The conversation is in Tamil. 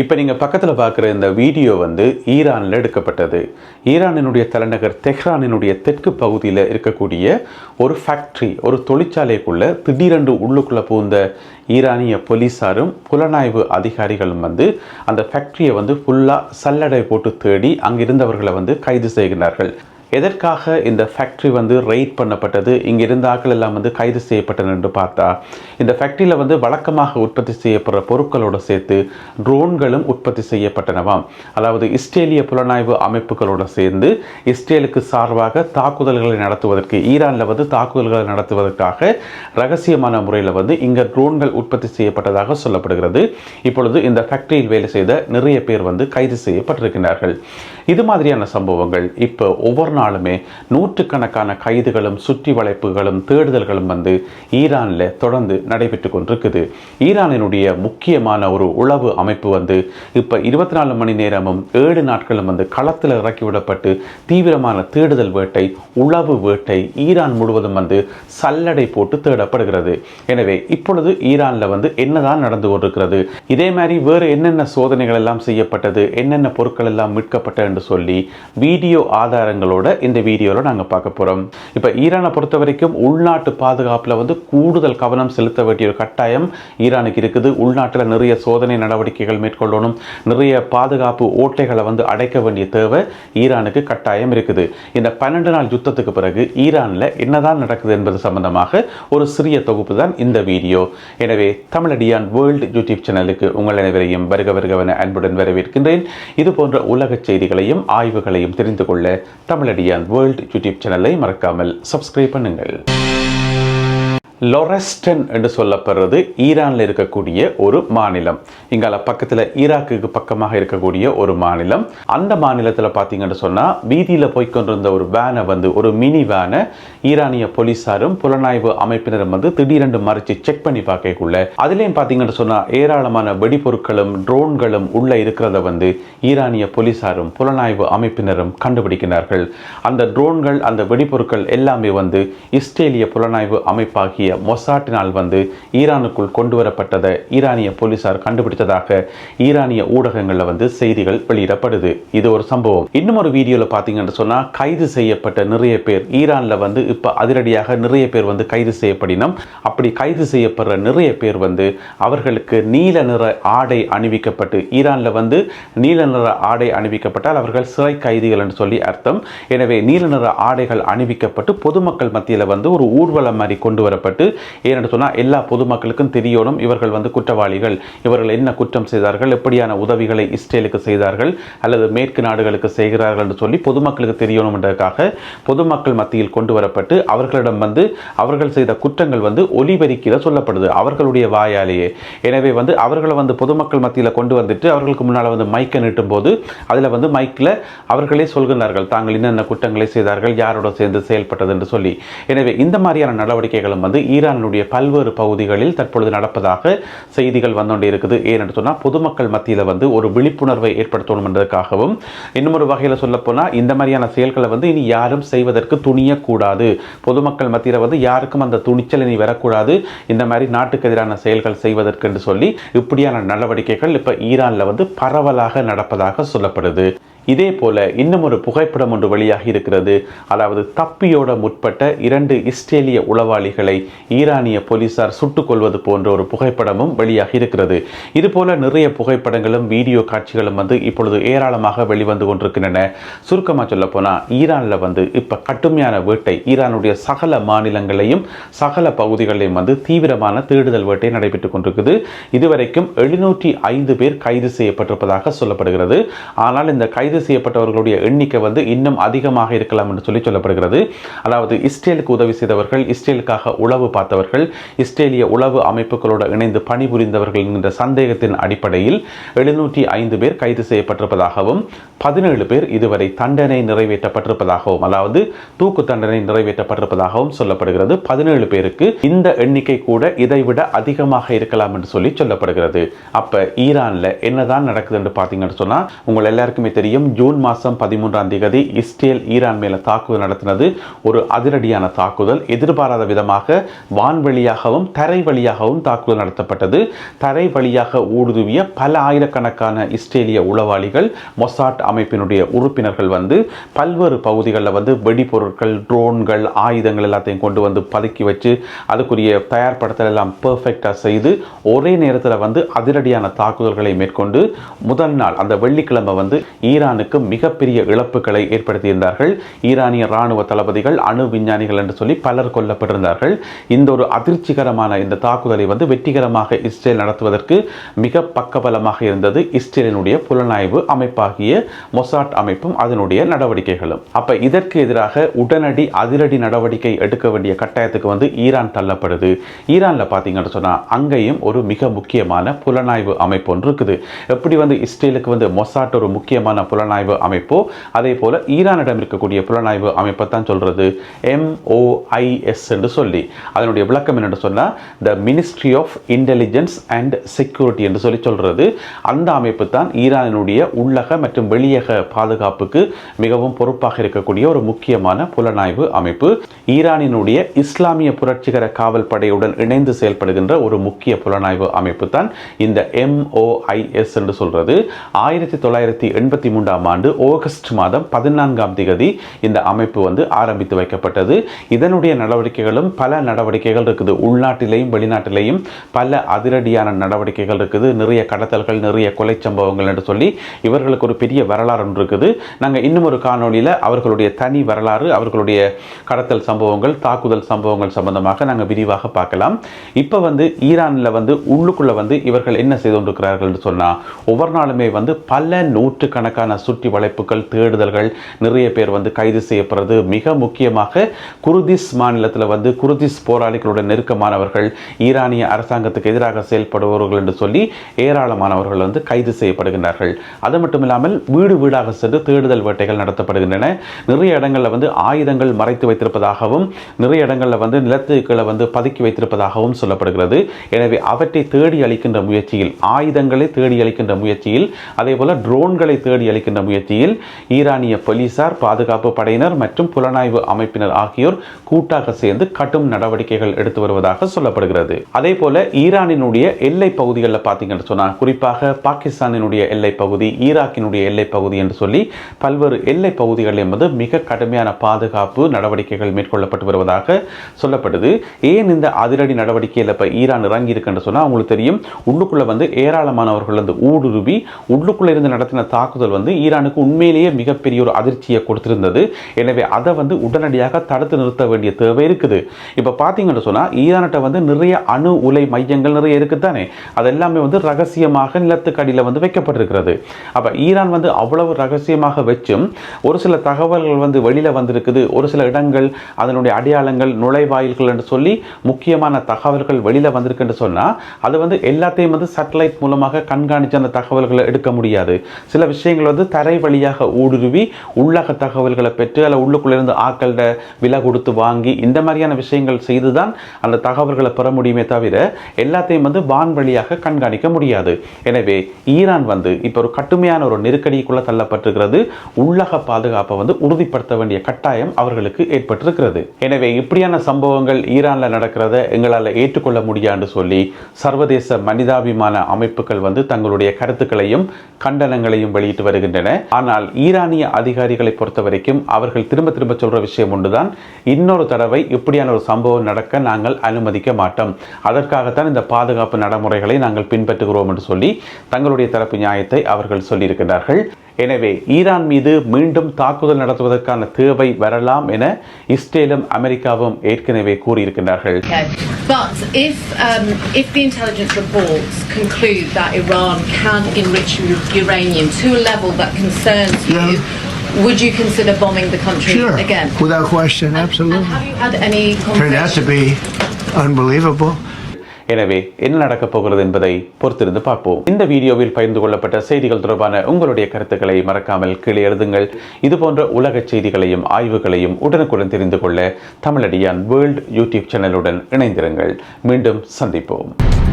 இப்போ நீங்கள் பக்கத்தில் பார்க்குற இந்த வீடியோ வந்து ஈரானில் எடுக்கப்பட்டது. ஈரானினுடைய தலைநகர் தெஹ்ரானினுடைய தெற்கு பகுதியில் இருக்கக்கூடிய ஒரு ஃபேக்ட்ரி ஒரு தொழிற்சாலைக்குள்ளே திடீரென்று உள்ளுக்குள்ளே புகுந்த ஈரானிய போலீஸாரும் புலனாய்வு அதிகாரிகளும் வந்து அந்த ஃபேக்ட்ரியை வந்து ஃபுல்லாக சல்லடை போட்டு தேடி அங்கிருந்தவர்களை வந்து கைது செய்கிறார்கள் எதற்காக இந்த ஃபேக்ட்ரி வந்து ரெய்ட் பண்ணப்பட்டது? இங்கே இருந்த ஆட்கள் எல்லாம் வந்து கைது செய்யப்பட்டன என்று பார்த்தா இந்த ஃபேக்ட்ரியில் வந்து வழக்கமாக உற்பத்தி செய்யப்படுற பொருட்களோடு சேர்த்து ட்ரோன்களும் உற்பத்தி செய்யப்பட்டனவாம் அதாவது இஸ்ரேலிய புலனாய்வு அமைப்புகளோடு சேர்ந்து இஸ்ரேலுக்கு சார்பாக தாக்குதல்களை நடத்துவதற்கு ஈரானில் வந்து தாக்குதல்களை நடத்துவதற்காக ரகசியமான முறையில் வந்து இங்கே ட்ரோன்கள் உற்பத்தி செய்யப்பட்டதாக சொல்லப்படுகிறது. இப்பொழுது இந்த ஃபேக்டரியில் வேலை செய்த நிறைய பேர் வந்து கைது செய்யப்பட்டிருக்கிறார்கள். இது மாதிரியான சம்பவங்கள் இப்போ ஒவ்வொரு நாளுமே நூற்றுக்கணக்கான கைதுகளும் சுற்றி வளைப்புகளும் தேடுதல்களும் வந்து ஈரானில் தொடர்ந்து நடைபெற்று கொண்டிருக்குது. ஈரானினுடைய முக்கியமான ஒரு உளவு அமைப்பு வந்து இப்போ இருபத்தி நாலு மணி நேரமும் ஏழு நாட்களும் வந்து களத்தில் இறக்கிவிடப்பட்டு தீவிரமான தேடுதல் வேட்டை உளவு வேட்டை ஈரான் முழுவதும் வந்து சல்லடை போட்டு தேடப்படுகிறது. எனவே இப்பொழுது ஈரானில் வந்து என்னதான் நடந்து கொண்டிருக்கிறது? இதே மாதிரி வேறு என்னென்ன சோதனைகள் எல்லாம் செய்யப்பட்டது? என்னென்ன பொருட்கள் எல்லாம் மீட்கப்பட்ட என்று சொல்லி வீடியோ ஆதாரங்களோட இந்த வீடியோவில் நாங்கள் பார்க்க போகிறோம் இப்போ ஈரானை பொறுத்த வரைக்கும் உள்நாட்டு பாதுகாப்பில் வந்து கூடுதல் கவனம் செலுத்த வேண்டிய ஒரு கட்டாயம் ஈரானுக்கு இருக்குது. உள்நாட்டில் நிறைய சோதனை நடவடிக்கைகள் மேற்கொள்ளணும். நிறைய பாதுகாப்பு ஓட்டைகளை வந்து அடைக்க வேண்டிய தேவை ஈரானுக்கு கட்டாயம் இருக்குது. இந்த பன்னெண்டு நாள் யுத்தத்துக்கு பிறகு ஈரானில் என்னதான் நடக்குது என்பது சம்பந்தமாக ஒரு சிறிய தொகுப்பு தான் இந்த வீடியோ. எனவே தமிழடியான் வேர்ல்டு யூடியூப் சேனலுக்கு உங்கள் அனைவரையும் வருக வருகவன அன்புடன் வரவேற்கின்றேன். இது போன்ற உலக செய்திகளை செய்திகளையும் ஆய்வுகளையும் தெரிந்து கொள்ள தமிழடியான் வேர்ல்ட் யூடியூப் சேனலை மறக்காமல் சப்ஸ்கிரைப் பண்ணுங்கள். லொரஸ்டன் என்று சொல்லப்படுறது ஈரானில் இருக்கக்கூடிய ஒரு மாநிலம். இங்கால பக்கத்தில் ஈராக்குக்கு பக்கமாக இருக்கக்கூடிய ஒரு மாநிலம். அந்த மாநிலத்தில் பார்த்தீங்கன்னு சொன்னால் வீதியில் போய்க்கொண்டிருந்த ஒரு வேனை வந்து ஒரு மினி வேனை ஈரானிய போலீஸாரும் புலனாய்வு அமைப்பினரும் வந்து திடீரென்று மறைச்சு செக் பண்ணி பார்க்கக்குள்ள அதுலேயும் பார்த்தீங்கன்னு சொன்னால் ஏராளமான வெடிபொருட்களும் ட்ரோன்களும் உள்ள இருக்கிறத வந்து ஈரானிய போலீஸாரும் புலனாய்வு அமைப்பினரும் கண்டுபிடிக்கிறார்கள் அந்த ட்ரோன்கள் அந்த வெடிபொருட்கள் எல்லாமே வந்து இஸ்ரேலிய புலனாய்வு அமைப்பாகிய மொசாட்டினால் வந்து ஈரானுக்குள் கொண்டு வரப்பட்டதை ஈரானிய போலீசார் கண்டுபிடித்ததாக ஈரானிய ஊடகங்களில் வந்து செய்திகள் வெளியிடப்படுது. இது ஒரு சம்பவம். இன்னும் ஒரு வீடியோவில் பார்த்தீங்கன்னு சொன்னால் கைது செய்யப்பட்ட நிறைய பேர். ஈரானில் வந்து இப்போ அதிரடியாக நிறைய பேர் வந்து கைது செய்யப்படினும் அப்படி கைது செய்யப்படுற நிறைய பேர் வந்து அவர்களுக்கு நீல நிற ஆடை அணிவிக்கப்பட்டு ஈரானில் வந்து நீல நிற ஆடை அணிவிக்கப்பட்டால் அவர்கள் சிறை கைதிகள் என்று சொல்லி அர்த்தம். எனவே நீல நிற ஆடைகள் அணிவிக்கப்பட்டு பொதுமக்கள் மத்தியில் வந்து ஒரு ஊர்வலம் மாதிரி கொண்டு வரப்பட்டு ஏனென்று சொன்னால் எல்லா பொதுமக்களுக்கும் தெரியணும் இவர்கள் வந்து குற்றவாளிகள். இவர்கள் என்ன குற்றம் செய்தார்கள்? எப்படியான உதவிகளை இஸ்ரேலுக்கு செய்தார்கள்? அல்லது மேற்கு நாடுகளுக்கு செய்கிறார்கள் என்று சொல்லி பொதுமக்களுக்கு தெரியணும் என்றதுக்காக பொதுமக்கள் மத்தியில் கொண்டு வரப்பட்டு அவர்களிடம் வந்து அவர்கள் செய்த குற்றங்கள் வந்து ஒலிபெருக்கில சொல்லப்படுது. அவர்களுடைய வாயாலேயே. எனவே வந்து அவர்களை வந்து பொதுமக்கள் மத்தியில் கொண்டு வந்துட்டு அவர்களுக்கு முன்னால் வந்து மைக்கை நீட்டும் போது அதில் வந்து மைக்கில் அவர்களே சொல்கிறார்கள் தாங்கள் என்னென்ன குற்றங்களை செய்தார்கள்? யாரோட சேர்ந்து செயல்பட்டது? என்று சொல்லி. எனவே இந்த மாதிரியான நடவடிக்கைகளும் வந்து ஈரானுடைய பல்வேறு பகுதிகளில் தற்பொழுது நடப்பதாக செய்திகள் வந்தோண்டே இருக்குது. ஏனென்று சொன்னால் பொதுமக்கள் மத்தியில் வந்து ஒரு விழிப்புணர்வை ஏற்படுத்தணும் என்பதற்காகவும் இன்னும் ஒரு வகையில் சொல்லப்போனால் இந்த மாதிரியான செயல்களை வந்து இனி யாரும் செய்வதற்கு துணியக்கூடாது. பொதுமக்கள் மத்தியில் வந்து யாருக்கும் அந்த துணிச்சல் இனி வரக்கூடாது. இந்த மாதிரி நாட்டுக்கு எதிரான செயல்கள் செய்வதற்கு என்று சொல்லி இப்படியான நடவடிக்கைகள் இப்போ ஈரானில் வந்து பரவலாக நடப்பதாக சொல்லப்படுது. இதே போல இன்னும் ஒரு புகைப்படம் ஒன்று வெளியாகி இருக்கிறது. அதாவது தப்பியோட முற்பட்ட இரண்டு இஸ்ரேலிய உளவாளிகளை ஈரானிய போலீசார் சுட்டுக் கொள்வது போன்ற ஒரு புகைப்படமும் வெளியாகி இருக்கிறது. இது போல நிறைய புகைப்படங்களும் வீடியோ காட்சிகளும் வந்து இப்பொழுது ஏராளமாக வெளிவந்து கொண்டிருக்கின்றன. சுருக்கமாக சொல்ல போனால் ஈரானில் வந்து இப்போ கடுமையான வேட்டை ஈரானுடைய சகல மாநிலங்களையும் சகல பகுதிகளையும் வந்து தீவிரமான தேடுதல் வேட்டை நடைபெற்றுக் கொண்டிருக்குது. இதுவரைக்கும் எழுநூற்றி ஐந்து பேர் கைது செய்யப்பட்டிருப்பதாக சொல்லப்படுகிறது. ஆனால் இந்த கைது கைது செய்யப்பட்டவர்களுடைய எண்ணிக்கை வந்து இன்னும் அதிகமாக இருக்கலாம் என்று சொல்லி சொல்லப்படுகிறது. அதாவது இஸ்ரேலுக்கு உதவி செய்தவர்கள் இஸ்ரேலுக்காக உளவு பார்த்தவர்கள் இஸ்ரேலிய உளவு அமைப்புகளோடு இணைந்து பணிபுரிந்தவர்கள் என்கின்ற சந்தேகத்தின் அடிப்படையில் எழுநூற்றி ஐந்து பேர் கைது செய்யப்பட்டிருப்பதாகவும் பதினேழு பேர் இதுவரை தண்டனை நிறைவேற்றப்பட்டிருப்பதாகவும் அதாவது தூக்கு தண்டனை நிறைவேற்றப்பட்டிருப்பதாகவும் சொல்லப்படுகிறது. பதினேழு பேருக்கு இந்த எண்ணிக்கை கூட இதைவிட அதிகமாக இருக்கலாம் என்று சொல்லி சொல்லப்படுகிறது. அப்ப ஈரான்ல என்னதான் நடக்குதுன்னு பார்த்தீங்கன்னு சொன்னா உங்கள் எல்லாருக்குமே தெரியும் தெரியும் ஜூன் மாதம் பதிமூன்றாம் தேதி இஸ்ரேல் ஈரான் மேலே தாக்குதல் நடத்தினது ஒரு அதிரடியான தாக்குதல். எதிர்பாராத விதமாக வான்வழியாகவும் தரை வழியாகவும் தாக்குதல் நடத்தப்பட்டது. தரை வழியாக ஊடுருவிய பல ஆயிரக்கணக்கான இஸ்ரேலிய உளவாளிகள் மொசாட் அமைப்பினுடைய உறுப்பினர்கள் வந்து பல்வேறு பகுதிகளில் வந்து வெடிபொருட்கள் ட்ரோன்கள் ஆயுதங்கள் எல்லாத்தையும் கொண்டு வந்து பதுக்கி வச்சு அதுக்குரிய தயார்படுத்தல் எல்லாம் பெர்ஃபெக்டாக செய்து ஒரே நேரத்தில் வந்து அதிரடியான தாக்குதல்களை மேற்கொண்டு முதல் நாள் அந்த வெள்ளிக்கிழமை வந்து ஈரான் ஈரானுக்கு மிகப்பெரிய இழப்புகளை ஏற்படுத்தியிருந்தார்கள். ஈரானிய ராணுவ தளபதிகள் அணு விஞ்ஞானிகள் என்று சொல்லி பலர் கொல்லப்பட்டிருந்தார்கள். இந்த ஒரு அதிர்ச்சிகரமான இந்த தாக்குதலை வந்து வெற்றிகரமாக இஸ்ரேல் நடத்துவதற்கு மிக பக்கபலமாக இருந்தது இஸ்ரேலினுடைய புலனாய்வு அமைப்பாகிய மொசாட் அமைப்பும் அதனுடைய நடவடிக்கைகளும். அப்ப இதற்கு எதிராக உடனடி அதிரடி நடவடிக்கை எடுக்க வேண்டிய கட்டாயத்துக்கு வந்து ஈரான் தள்ளப்படுது. ஈரான்ல பாத்தீங்கன்னு சொன்னா அங்கேயும் ஒரு மிக முக்கியமான புலனாய்வு அமைப்பு ஒன்று இருக்குது. எப்படி வந்து இஸ்ரேலுக்கு வந்து மொசாட் ஒரு முக்கியமான புல புலனாய்வு அமைப்போ. அதே போல ஈரானிடம் இருக்கக்கூடிய புலனாய்வு அமைப்பை தான் சொல்றது. எம்ஓஐஎஸ் என்று சொல்லி. அதனுடைய விளக்கம் என்னென்னு சொன்னால் the ministry of intelligence and security என்று சொல்லி சொல்றது. அந்த அமைப்பு தான் ஈரானினுடைய உள்ளக மற்றும் வெளியக பாதுகாப்புக்கு மிகவும் பொறுப்பாக இருக்கக்கூடிய ஒரு முக்கியமான புலனாய்வு அமைப்பு. ஈரானினுடைய இஸ்லாமிய புரட்சிகர காவல் படையுடன் இணைந்து செயல்படுகின்ற ஒரு முக்கிய புலனாய்வு அமைப்பு தான் இந்த எம்ஓஐஎஸ் என்று சொல்றது. ஆயிரத்தி தொள்ளாயிரத்தி எண்பத்தி மூன்றாம் ஆண்டு ஆகஸ்ட் மாதம் பதினான்காம் தேதி இந்த அமைப்பு வந்து ஆரம்பித்து வைக்கப்பட்டது. இதனுடைய நடவடிக்கைகளும் பல நடவடிக்கைகள் இருக்குது. உள்நாட்டிலேயும் வெளிநாட்டிலேயும் பல அதிரடியான நடவடிக்கைகள் இருக்குது. நிறைய கடத்தல்கள் நிறைய கொலை சம்பவங்கள் என்று சொல்லி இவர்களுக்கு ஒரு பெரிய வரலாறு ஒன்று இருக்குது. நாங்கள் இன்னும் ஒரு காணொளியில் அவர்களுடைய தனி வரலாறு அவர்களுடைய கடத்தல் சம்பவங்கள் தாக்குதல் சம்பவங்கள் சம்பந்தமாக நாங்கள் விரிவாக பார்க்கலாம். இப்போ வந்து ஈரானில் வந்து உள்ளுக்குள்ளே வந்து இவர்கள் என்ன செய்து கொண்டிருக்கிறார்கள் என்று சொன்னால் ஒவ்வொரு நாளுமே வந்து பல நூற்றுக்கணக்கான சுற்றி வளைப்புகள் தேடுதல்கள் நிறைய பேர் வந்து கைது செய்யப்படுறது. மிக முக்கியமாக குருதிஸ் மாநிலத்தில் வந்து குருதிஸ் போராளிகளுடன் நெருக்கமானவர்கள் ஈரானிய அரசாங்கத்துக்கு எதிராக செயல்படுபவர்கள் என்று சொல்லி ஏராளமானவர்கள் வந்து கைது செய்யப்படுகின்றார்கள். அது மட்டும் இல்லாமல் வீடு வீடாக சென்று தேடுதல் வேட்டைகள் நடத்தப்படுகின்றன. நிறைய இடங்களில் வந்து ஆயுதங்கள் மறைத்து வைத்திருப்பதாகவும் நிறைய இடங்களில் வந்து நிலத்துக்களை வந்து பதுக்கி வைத்திருப்பதாகவும் சொல்லப்படுகிறது. எனவே அவற்றை தேடி அளிக்கின்ற முயற்சியில் ஆயுதங்களை தேடி அளிக்கின்ற முயற்சியில் அதே போல ட்ரோன்களை தேடி அளிக்கின்ற முயற்சியில் ஈரானிய போலீசார் பாதுகாப்பு படையினர் மற்றும் புலனாய்வு அமைப்பினர் ஆகியோர் கூட்டாக சேர்ந்து கடும் நடவடிக்கைகள் எடுத்து வருவதாக சொல்லப்படுகிறது. அதே போல ஈரானினுடைய எல்லை பகுதிகளில் பார்த்தீங்கன்னு சொன்னால் குறிப்பாக பாகிஸ்தானினுடைய எல்லை பகுதி ஈராக்கினுடைய எல்லை பகுதி என்று சொல்லி பல்வேறு எல்லை பகுதிகளில் என்பது மிக கடுமையான பாதுகாப்பு நடவடிக்கைகள் மேற்கொள்ளப்பட்டு வருவதாக சொல்லப்படுது. ஏன் இந்த அதிரடி நடவடிக்கையில் இப்போ ஈரான் இறங்கி இருக்குன்னு சொன்னால் உங்களுக்கு தெரியும் உள்ளுக்குள்ளே வந்து ஏராளமானவர்கள் வந்து ஊடுருவி உள்ளுக்குள்ளே இருந்து நடத்தின தாக்குதல் வந்து ஈரானுக்கு உண்மையிலேயே மிகப்பெரிய ஒரு அதிர்ச்சியை கொடுத்திருந்தது. எனவே அதை வந்து உடனடியாக தடுத்து நிறுத்த வேண்டிய தேவை இருக்குது. இப்போ பார்த்தீங்கன்னு சொன்னால் ஈரான்கிட்ட வந்து நிறைய அணு உலை மையங்கள் நிறைய இருக்குது தானே அது வந்து ரகசியமாக நிலத்துக்கடியில் வந்து வைக்கப்பட்டிருக்கிறது. அப்போ ஈரான் வந்து அவ்வளவு ரகசியமாக வச்சும் ஒரு சில தகவல்கள் வந்து வெளியில் வந்திருக்குது. ஒரு சில இடங்கள் அதனுடைய அடையாளங்கள் நுழைவாயில்கள் என்று சொல்லி முக்கியமான தகவல்கள் வெளியில் வந்திருக்குன்னு சொன்னால் அது வந்து எல்லாத்தையும் வந்து சேட்டலைட் மூலமாக கண்காணித்து அந்த தகவல்களை எடுக்க முடியாது. சில விஷயங்கள் வந்து தரை வழியாக ஊடுருவி உள்ளக தகவல்களை பெற்று அல்ல உள்ளுக்குள்ளேருந்து ஆக்கள்கிட்ட விலை கொடுத்து வாங்கி இந்த மாதிரியான விஷயங்கள் செய்து தான் அந்த தகவல்களை பெற முடியுமே தவிர எல்லாத்தையும் வந்து வான் வழியாக கண்காணிக்க முடியாது. எனவே ஈரான் வந்து இப்போ ஒரு கட்டுமையான ஒரு நெருக்கடிக்குள்ளே தள்ளப்பட்டிருக்கிறது. உள்ளக பாதுகாப்பை வந்து உறுதிப்படுத்த வேண்டிய கட்டாயம் அவர்களுக்கு ஏற்பட்டிருக்கிறது. எனவே இப்படியான சம்பவங்கள் ஈரானில் நடக்கிறத எங்களால் ஏற்றுக்கொள்ள முடியான்னு சொல்லி சர்வதேச மனிதாபிமான அமைப்புகள் வந்து தங்களுடைய கருத்துக்களையும் கண்டனங்களையும் வெளியிட்டு வருகின்றன. ஆனால் ஈரானிய அதிகாரிகளை பொறுத்த வரைக்கும் அவர்கள் திரும்ப திரும்ப சொல்ற விஷயம் ஒன்றுதான். இன்னொரு தடவை இப்படியான ஒரு சம்பவம் நடக்க நாங்கள் அனுமதிக்க மாட்டோம். அதற்காகத்தான் இந்த பாதுகாப்பு நடைமுறைகளை நாங்கள் பின்பற்றுகிறோம் என்று சொல்லி தங்களுடைய தரப்பு நியாயத்தை அவர்கள் சொல்லியிருக்கிறார்கள் எனவே ஈரான் மீது மீண்டும் தாக்குதல் நடத்துவதற்கான தேவை வரலாம் என இஸ்ரேலும் அமெரிக்காவும் ஏற்கனவே கூறியிருக்கின்றார்கள் Okay. But if um, if the intelligence reports conclude that Iran can enrich u- uranium to a level that concerns you, Yeah. would you consider bombing the country Sure. again? Without question, And absolutely. have you had any Turned out to conversations? be unbelievable. எனவே என்ன நடக்கப் போகிறது என்பதை பொறுத்திருந்து பார்ப்போம். இந்த வீடியோவில் பகிர்ந்து கொள்ளப்பட்ட செய்திகள் தொடர்பான உங்களுடைய கருத்துக்களை மறக்காமல் கீழே எழுதுங்கள். இது போன்ற உலக செய்திகளையும் ஆய்வுகளையும் உடனுக்குடன் தெரிந்து கொள்ள தமிழடியான் வேர்ல்ட் யூடியூப் சேனலுடன் இணைந்திருங்கள். மீண்டும் சந்திப்போம்.